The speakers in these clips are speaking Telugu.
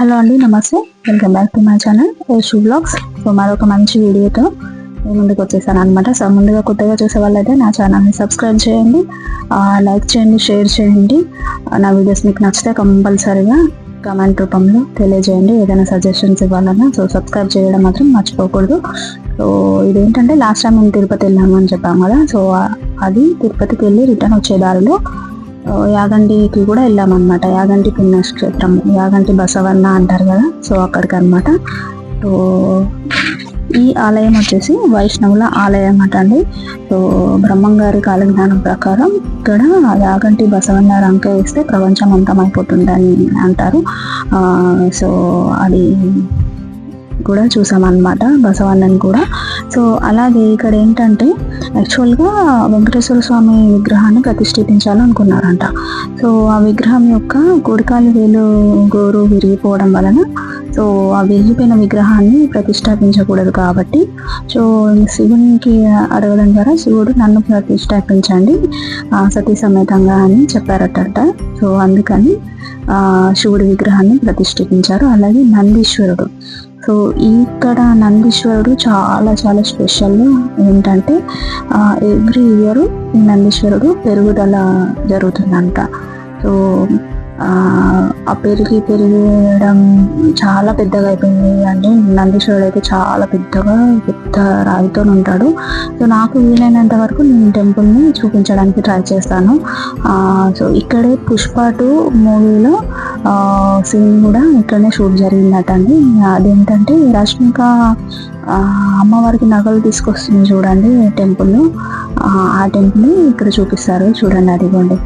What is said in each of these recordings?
హలో అండి నమస్తే. Welcome back to my channel. Shoe blogs. So మరొక మంచి వీడియోతో నేను ముందుకు వచ్చేసాను అనమాట సో ముందుగా కొత్తగా చూసే వాళ్ళైతే నా ఛానల్ని సబ్స్క్రైబ్ చేయండి. లైక్ చేయండి షేర్ చేయండి. నా వీడియోస్ మీకు నచ్చితే కంపల్సరీగా కమెంట్ రూపంలో తెలియజేయండి. ఏదైనా సజెషన్స్ ఇవ్వాలన్నా సో సబ్స్క్రైబ్ చేయడం మాత్రం మర్చిపోకూడదు. సో ఇదేంటంటే లాస్ట్ టైం మేము తిరుపతి వెళ్ళాము అని చెప్పాము కదా. సో అది తిరుపతికి వెళ్ళి రిటర్న్ వచ్చే దారిలో యాగంటికి కూడా వెళ్ళామన్నమాట. యాగంటి పుణ్యక్షేత్రం యాగంటి బసవన్న అంటారు కదా సో అక్కడికి అనమాట సో ఈ ఆలయం వచ్చేసి వైష్ణవుల ఆలయం అట అండి. సో బ్రహ్మంగారి కాలజ్ఞానం ప్రకారం ఇక్కడ యాగంటి బసవన్న రంక వేస్తే ప్రపంచం అంతమైపోతుందని అంటారు. సో అది కూడా చూసామన్నమాట బసవన్నని కూడా. సో అలాగే ఇక్కడ ఏంటంటే యాక్చువల్గా వెంకటేశ్వర స్వామి విగ్రహాన్ని ప్రతిష్ఠించాలనుకున్నారంట. సో ఆ విగ్రహం యొక్క గుడికాలు వేలు గోరు విరిగిపోవడం వలన సో ఆ విరిగిపోయిన విగ్రహాన్ని ప్రతిష్టాపించకూడదు కాబట్టి సో శివునికి అడగడం ద్వారా శివుడు నన్ను ప్రతిష్టాపించండి సతీ సమేతంగా అని చెప్పారట సో అందుకని శివుడి విగ్రహాన్ని ప్రతిష్ఠించారు. అలాగే నందీశ్వరుడు. సో ఇక్కడ నందీశ్వరుడు చాలా చాలా స్పెషల్ ఏంటంటే ఎవ్రీ ఇయర్ ఈ నందీశ్వరుడు పెరుగుదల జరుగుతుందంట. సో ఆ, పెరిగి పెరిగడం చాలా పెద్దగా అయిపోయింది. అంటే నందీశ్వరుడు అయితే చాలా పెద్దగా పెద్ద రాయితో ఉంటాడు. సో నాకు వీలైనంత వరకు నేను టెంపుల్ని చూపించడానికి ట్రై చేస్తాను. సో ఇక్కడే పుష్ప టూ మూవీలో సీన్ కూడా ఇక్కడనే షూట్ జరిగిందట అండి అదేంటంటే రష్మిక అమ్మవారికి నగలు తీసుకొస్తుంది చూడండి టెంపుల్ ఆ టెంపుల్ ఇక్కడ చూపిస్తారు. చూడండి అదిగోండి.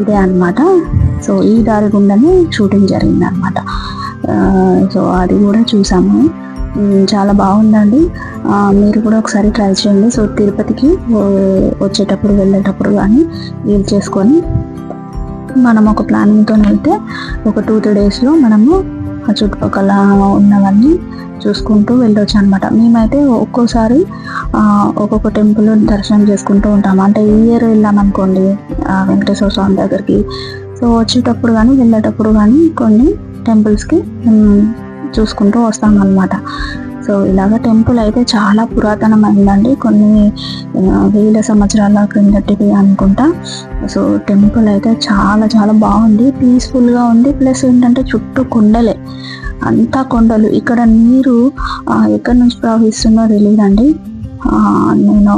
ఇదే అన్నమాట. సో ఈ దారి గుండానే షూటింగ్ జరిగింది అనమాట సో అది కూడా చూసాము. చాలా బాగుందండి. మీరు కూడా ఒకసారి ట్రై చేయండి. సో తిరుపతికి వచ్చేటప్పుడు వెళ్ళేటప్పుడు కానీ వీలు చేసుకొని మనం ఒక ప్లానింగ్తో వెళ్తే ఒక టూ త్రీ డేస్లో మనము ఆ చుట్టుపక్కల ఉన్నవన్నీ చూసుకుంటూ వెళ్ళొచ్చు అనమాట మేమైతే ఒక్కోసారి ఒక్కొక్క టెంపుల్ దర్శనం చేసుకుంటూ ఉంటాము. అంటే ఈ ఇయర్ వెళ్ళామనుకోండి వెంకటేశ్వర స్వామి దగ్గరికి సో వచ్చేటప్పుడు కానీ వెళ్ళేటప్పుడు కానీ కొన్ని టెంపుల్స్కి చూసుకుంటూ వస్తాం అనమాట సో ఇలాగ టెంపుల్ అయితే చాలా పురాతనమైందండి. కొన్ని వేల సంవత్సరాల క్రిందటిది అనుకుంటా. సో టెంపుల్ అయితే చాలా చాలా బాగుంది. పీస్ఫుల్గా ఉంది. ప్లస్ ఏంటంటే చుట్టూ కొండలే. అంతా కొండలు. ఇక్కడ నీరు ఎక్కడి నుంచి ప్రవహిస్తుందో తెలియదండి నేను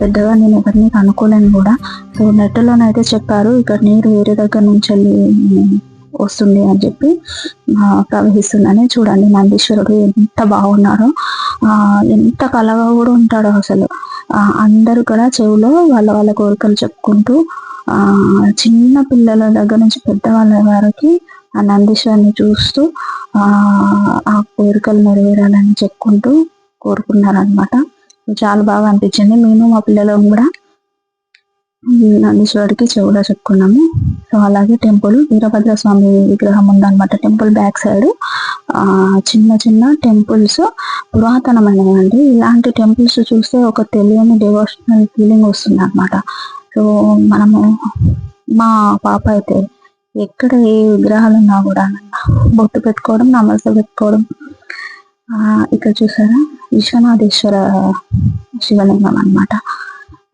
పెద్దగా నేను ఎవరిని కనుక్కోలేను కూడా. సో నెట్లోనైతే చెప్పారు ఇక్కడ నీరు వేరే దగ్గర నుంచి వెళ్ళి వస్తుంది అని చెప్పి ప్రవహిస్తుందని చూడండి నందీశ్వరుడు ఎంత బాగున్నారో. ఎంత కలగా కూడా ఉంటాడో అసలు. అందరూ కూడా చెవిలో వాళ్ళ వాళ్ళ కోరికలు చెప్పుకుంటూ చిన్న పిల్లల దగ్గర నుంచి పెద్దవాళ్ళ వారికి ఆ నందీశ్వరుని చూస్తూ ఆ ఆ కోరికలు నెరవేరాలని చెప్పుకుంటూ కోరుకున్నారనమాట చాలా బాగా అనిపించింది. మేము మా పిల్లలు కూడా నందీశ్వరుడికి చెవులో చెప్పుకున్నాము. సో అలాగే టెంపుల్ వీరభద్ర స్వామి విగ్రహం ఉందన్నమాట. Temple back side. చిన్న చిన్న టెంపుల్స్ పురాతనమైనవి అండి ఇలాంటి టెంపుల్స్ చూస్తే ఒక తెలియని డివోషనల్ ఫీలింగ్ వస్తుంది అనమాట సో మనము మా పాప అయితే ఎక్కడ ఏ విగ్రహాలు ఉన్నా కూడా బొట్టు పెట్టుకోవడం నమస్త పెట్టుకోవడం ఇక్కడ చూసారా? విశ్వనాథేశ్వర శివలింగం అన్నమాట.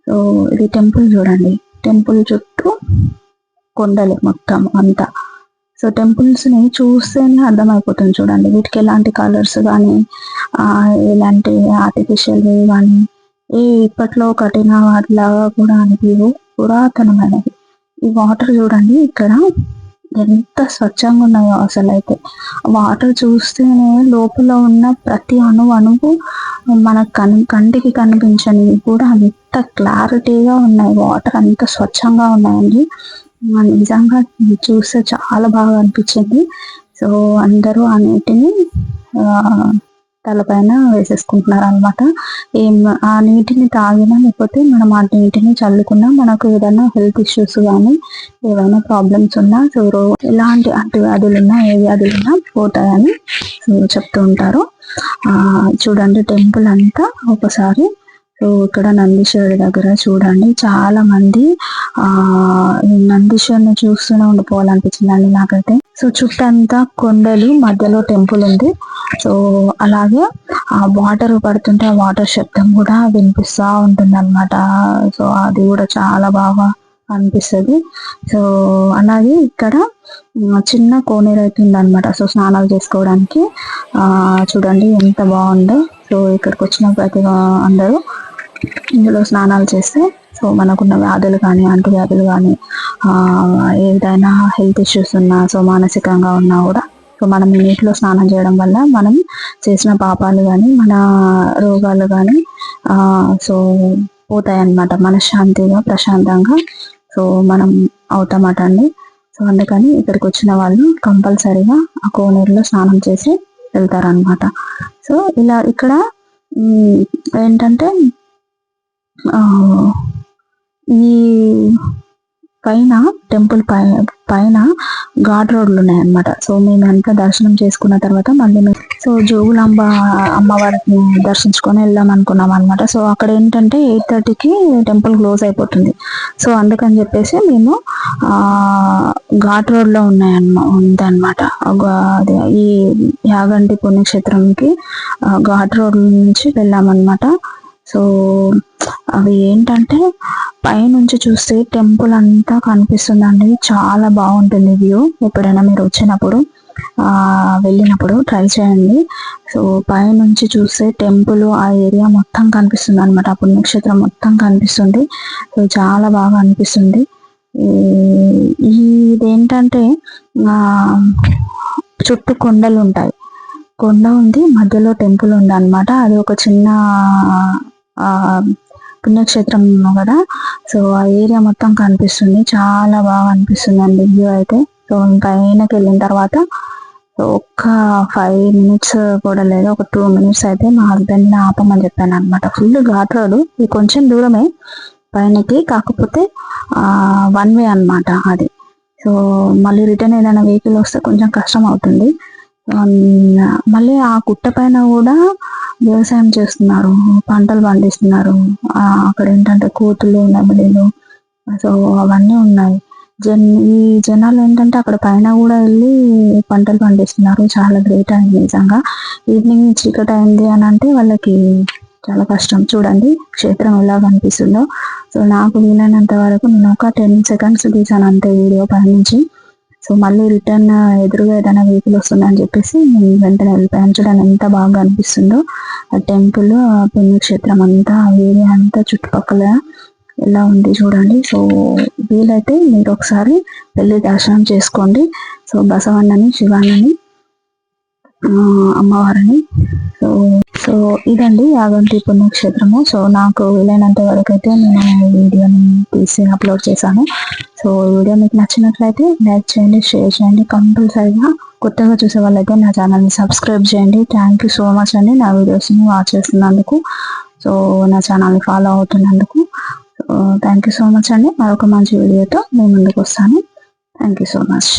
సో ఇది టెంపుల్ చూడండి. టెంపుల్ చుట్టూ కొండలే మొత్తం అంతా. సో టెంపుల్స్ని చూస్తేనే అర్థమైపోతుంది చూడండి. వీటికి ఎలాంటి కలర్స్ కానీ ఎలాంటి ఆర్టిఫిషియల్ కానీ ఏ ఇప్పట్లో కఠిన వాటిలాగా కూడా అనిపించవు పురాతనమైనవి. ఈ వాటర్ చూడండి ఇక్కడ ఎంత స్వచ్ఛంగా ఉన్నాయో అసలు అయితే. వాటర్ చూస్తేనే లోపల ఉన్న ప్రతి అణు అణువు మన కన్ కంటికి కనిపించని కూడా అంత క్లారిటీగా ఉన్నాయి. వాటర్ అంత స్వచ్ఛంగా ఉన్నాయండి. నిజంగా చూస్తే చాలా బాగా అనిపించింది. సో అందరూ ఆ నీటిని తలపైన వేసేసుకుంటున్నారు అనమాట ఏం ఆ నీటిని తాగినా లేకపోతే మనం ఆ నీటిని చల్లుకున్నా మనకు ఏదైనా హెల్త్ ఇష్యూస్ కానీ ఏవైనా ప్రాబ్లమ్స్ ఉన్నా సో ఎలాంటి ఎలాంటి అంటువ్యాధులు ఉన్నా ఏ వ్యాధులు ఉన్నా పోతాయని చెప్తూ ఉంటారు. ఆ చూడండి టెంపుల్ అంతా ఒకసారి సో ఇక్కడ నందీశ్వరుడి దగ్గర చూడండి. చాలా మంది ఆ ఈ నందీశ్వరుని చూస్తూనే ఉండిపోవాలనిపించిందండి నాకైతే. సో చుట్టంతా కొండలు మధ్యలో టెంపుల్ ఉంది. సో అలాగే ఆ వాటర్ పడుతుంటే ఆ వాటర్ శబ్దం కూడా వినిపిస్తూ ఉంటుంది అనమాట సో అది కూడా చాలా బాగా అనిపిస్తుంది. సో అలాగే ఇక్కడ చిన్న కోనేరు అయితే ఉందన్నమాట. సో స్నానాలు చేసుకోవడానికి ఆ చూడండి ఎంత బాగుందో. సో ఇక్కడికి వచ్చిన ప్రతి అందరూ ఇందులో స్నానాలు చేస్తే సో మనకున్న వ్యాధులు కానీ అంటువ్యాధులు కానీ ఏదైనా హెల్త్ ఇష్యూస్ ఉన్నా సో మానసికంగా ఉన్నా కూడా సో మనం నీటిలో స్నానం చేయడం వల్ల మనం చేసిన పాపాలు కానీ మన రోగాలు కానీ సో పోతాయి అన్నమాట మనశ్శాంతిగా ప్రశాంతంగా సో మనం అవుతామట అండి. సో అందుకని ఇక్కడికి వచ్చిన వాళ్ళు కంపల్సరీగా ఆ కోనేరులో స్నానం చేసి వెళ్తారనమాట సో ఇలా ఇక్కడ ఏంటంటే ఈ పైన టెంపుల్ పై పైన ఘాట్ రోడ్లు ఉన్నాయన్నమాట. సో మేము దర్శనం చేసుకున్న తర్వాత మళ్ళీ మేము సో జోగులాంబ అమ్మవారిని దర్శించుకొని వెళ్దాం అనుకున్నాం అనమాట సో అక్కడ ఏంటంటే ఎయిట్ థర్టీకి టెంపుల్ క్లోజ్ అయిపోతుంది. సో అందుకని చెప్పేసి మేము ఘాట్ రోడ్లో ఉన్నాయన్నమా ఉందన్నమాట. ఈ యాగంటి పుణ్యక్షేత్రంకి ఘాట్ రోడ్ నుంచి వెళ్ళామన్నమాట. సో అవి ఏంటంటే పైనుంచి చూస్తే టెంపుల్ అంతా కనిపిస్తుందండి. చాలా బాగుంటుంది వ్యూ. ఎప్పుడైనా మీరు వచ్చినప్పుడు వెళ్ళినప్పుడు ట్రై చేయండి. సో పైనుంచి చూస్తే టెంపుల్ ఆ ఏరియా మొత్తం కనిపిస్తుంది అనమాట ఆ పుణ్యక్షేత్రం మొత్తం కనిపిస్తుంది. సో చాలా బాగా అనిపిస్తుంది. ఇదేంటంటే చుట్టూ కొండలు ఉంటాయి. కొండ ఉంది మధ్యలో టెంపుల్ ఉంది అనమాట అది ఒక చిన్న పుణ్యక్షేత్రం కదా. సో ఆ ఏరియా మొత్తం కనిపిస్తుంది. చాలా బాగా అనిపిస్తుంది అండి వ్యూ అయితే. సో పైనకి వెళ్ళిన తర్వాత ఒక్క ఫైవ్ మినిట్స్ కూడా లేదు. ఒక టూ మినిట్స్ అయితే మా హస్బెండ్ ఆపమని చెప్పాను అనమాట ఫుల్ ఘాట్ రోడ్ ఇది కొంచెం దూరమే. పైనకి కాకపోతే వన్ వే అనమాట అది. సో మళ్ళీ రిటర్న్ ఏదైనా వెహికల్ వస్తే కొంచెం కష్టం అవుతుంది. మళ్ళీ ఆ గుట్ట పైన కూడా వ్యవసాయం చేస్తున్నారు. పంటలు పండిస్తున్నారు. అక్కడ ఏంటంటే కోతులు నెమలీలు సో అవన్నీ ఉన్నాయి. జన్ ఈ జనాలు ఏంటంటే అక్కడ పైన కూడా వెళ్ళి పంటలు పండిస్తున్నారు. చాలా గ్రేట్ అయింది నిజంగా. ఈవినింగ్ చీకటి అయింది అని అంటే వాళ్ళకి చాలా కష్టం. చూడండి క్షేత్రం ఎలా కనిపిస్తుందో. సో నాకు వీలైనంత వరకు నేను ఒక టెన్ సెకండ్స్ తీసాను అంతే వీడియో పైనుంచి సో మళ్ళీ రిటర్న్ ఎదురుగా ఏదైనా వెహికల్ వస్తుందని చెప్పేసి నేను వెంటనే వెళ్ళిపోయాను. చూడండి ఎంత బాగా అనిపిస్తుందో. ఆ టెంపుల్ ఆ పుణ్యక్షేత్రం అంతా ఏరియా అంతా చుట్టుపక్కల ఎలా ఉంది చూడండి. సో వీలైతే మీరు ఒకసారి వెళ్ళి దర్శనం చేసుకోండి. సో బసవన్నని శివాన్నని అమ్మవారిని. సో సో ఇదండి యాగంటి పుణ్యక్షేత్రము. సో నాకు వీలైనంత వరకు అయితే నేను వీడియోని తీసి అప్లోడ్ చేశాను. సో వీడియో మీకు నచ్చినట్లయితే లైక్ చేయండి షేర్ చేయండి కంపల్సరీగా కొత్తగా చూసే వాళ్ళైతే నా ఛానల్ని సబ్స్క్రైబ్ చేయండి. థ్యాంక్ యూ సో మచ్ అండి నా వీడియోస్ని వాచ్ చేస్తున్నందుకు సో నా ఛానల్ని ఫాలో అవుతున్నందుకు. థ్యాంక్ యూ సో మచ్ అండి. మరొక మంచి వీడియోతో నేను ముందుకు వస్తాను. Thank you so much.